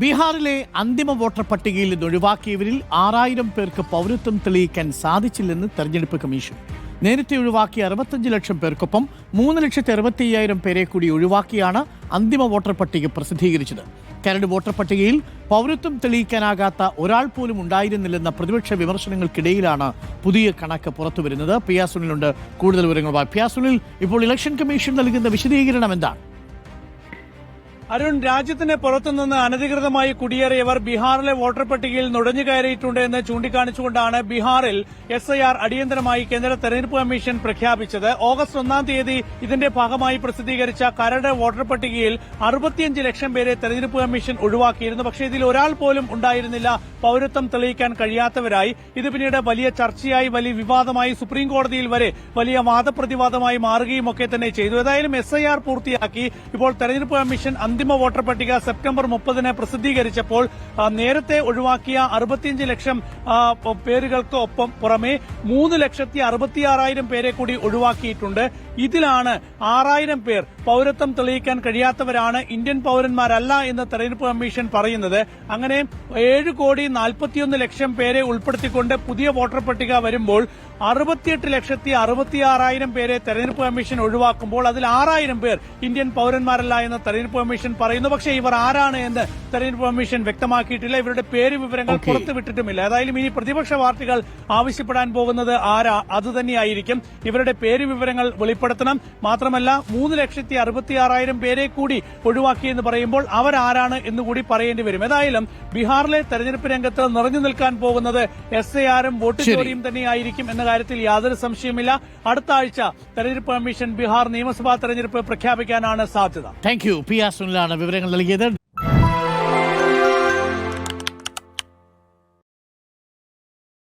ബീഹാറിലെ അന്തിമ വോട്ടർ പട്ടികയിൽ നിന്ന് ഒഴിവാക്കിയവരിൽ ആറായിരം പേർക്ക് പൗരത്വം തെളിയിക്കാൻ സാധിച്ചില്ലെന്ന് തെരഞ്ഞെടുപ്പ് കമ്മീഷൻ. നേരത്തെ ഒഴിവാക്കിയ അറുപത്തഞ്ച് ലക്ഷം പേർക്കൊപ്പം മൂന്ന് ലക്ഷത്തി അറുപത്തി അയ്യായിരം പേരെ കൂടി ഒഴിവാക്കിയാണ് അന്തിമ വോട്ടർ പട്ടിക പ്രസിദ്ധീകരിച്ചത്. കരട് വോട്ടർ പട്ടികയിൽ പൗരത്വം തെളിയിക്കാനാകാത്ത ഒരാൾ പോലും ഉണ്ടായിരുന്നില്ലെന്ന പ്രതിപക്ഷ വിമർശനങ്ങൾക്കിടയിലാണ് പുതിയ കണക്ക് പുറത്തുവരുന്നത്. പിയാസുനിലുണ്ട് കൂടുതൽ വിവരങ്ങളുമായി പിയാസുനിൽ ഇപ്പോൾ ഇലക്ഷൻ കമ്മീഷൻ നൽകുന്ന വിശദീകരണം എന്താണ്? അരുൺ രാജ്യത്തിന് പുറത്തുനിന്ന് അനധികൃതമായി കുടിയേറിയവർ ബീഹാറിലെ വോട്ടർ പട്ടികയിൽ നുഴഞ്ഞു കയറിയിട്ടുണ്ട് എന്ന് ചൂണ്ടിക്കാണിച്ചുകൊണ്ടാണ് ബീഹാറിൽ എസ് ഐ ആർ അടിയന്തരമായി കേന്ദ്ര തെരഞ്ഞെടുപ്പ് കമ്മീഷൻ പ്രഖ്യാപിച്ചത്. ഓഗസ്റ്റ് ഒന്നാം തീയതി ഇതിന്റെ ഭാഗമായി പ്രസിദ്ധീകരിച്ച കരട് വോട്ടർ പട്ടികയിൽ അറുപത്തിയഞ്ച് ലക്ഷം പേരെ തെരഞ്ഞെടുപ്പ് കമ്മീഷൻ ഒഴിവാക്കിയിരുന്നു. പക്ഷേ ഇതിൽ ഒരാൾ പോലും ഉണ്ടായിരുന്നില്ല. പൌരത്വം തെളിയിക്കാൻ കഴിയാത്തവരായി. ഇത് പിന്നീട് വലിയ ചർച്ചയായി വലിയ വിവാദമായി സുപ്രീം കോടതിയിൽ വരെ വലിയ വാദപ്രതിവാദമായി മാറുകയും ഒക്കെ തന്നെ ചെയ്തു. ഏതായാലും എസ് പൂർത്തിയാക്കി. ഇപ്പോൾ തെരഞ്ഞെടുപ്പ് കമ്മീഷൻ അന്തിമ വോട്ടർ പട്ടിക സെപ്റ്റംബർ മുപ്പതിന് പ്രസിദ്ധീകരിച്ചപ്പോൾ നേരത്തെ ഒഴിവാക്കിയ അറുപത്തിയഞ്ച് ലക്ഷം പേരുകൾക്ക് ഒപ്പം പുറമെ മൂന്ന് ലക്ഷത്തി അറുപത്തിയാറായിരം പേരെ കൂടി ഒഴിവാക്കിയിട്ടുണ്ട്. ഇതിലാണ് ആറായിരം പേർ പൌരത്വം തെളിയിക്കാൻ കഴിയാത്തവരാണ് ഇന്ത്യൻ പൌരന്മാരല്ല എന്ന് തെരഞ്ഞെടുപ്പ് കമ്മീഷൻ പറയുന്നത്. അങ്ങനെ ഏഴ് കോടി നാൽപ്പത്തിയൊന്ന് ലക്ഷം പേരെ ഉൾപ്പെടുത്തിക്കൊണ്ട് പുതിയ വോട്ടർ പട്ടിക വരുമ്പോൾ അറുപത്തിയെട്ട് ലക്ഷത്തി അറുപത്തിയാറായിരം പേരെ തെരഞ്ഞെടുപ്പ് കമ്മീഷൻ ഒഴിവാക്കുമ്പോൾ അതിൽ ആറായിരം പേർ ഇന്ത്യൻ പൌരന്മാരല്ല എന്ന് തെരഞ്ഞെടുപ്പ് കമ്മീഷൻ പറയുന്നു. പക്ഷേ ഇവർ ആരാണ് എന്ന് തെരഞ്ഞെടുപ്പ് കമ്മീഷൻ വ്യക്തമാക്കിയിട്ടില്ല. ഇവരുടെ പേര് വിവരങ്ങൾ. പുറത്തുവിട്ടിട്ടുമില്ല ഏതായാലും ഇനി പ്രതിപക്ഷ പാർട്ടികൾ ആവശ്യപ്പെടാൻ പോകുന്നത് ആരാ? അത് അതുതന്നെയായിരിക്കും ഇവരുടെ പേര് വിവരങ്ങൾ വെളിപ്പെടുത്തണം. മാത്രമല്ല മൂന്ന് ലക്ഷത്തി അറുപത്തിയാറായിരം പേരെ കൂടി ഒഴിവാക്കിയെന്ന് പറയുമ്പോൾ അവരാരാണ് എന്നുകൂടി പറയേണ്ടി വരും. ഏതായാലും ബീഹാറിലെ തെരഞ്ഞെടുപ്പ് രംഗത്ത് നിറഞ്ഞു നിൽക്കാൻ പോകുന്നത് എസ് എ ആറും വോട്ട്. ചോരിയും തന്നെയായിരിക്കും എന്ന കാര്യത്തിൽ യാതൊരു സംശയമില്ല അടുത്ത ആഴ്ച തെരഞ്ഞെടുപ്പ് കമ്മീഷൻ ബീഹാർ നിയമസഭാ തെരഞ്ഞെടുപ്പ് പ്രഖ്യാപിക്കാനാണ് സാധ്യത. Thank you. പി സുനിലാണ് വിവരങ്ങൾ നൽകിയത്.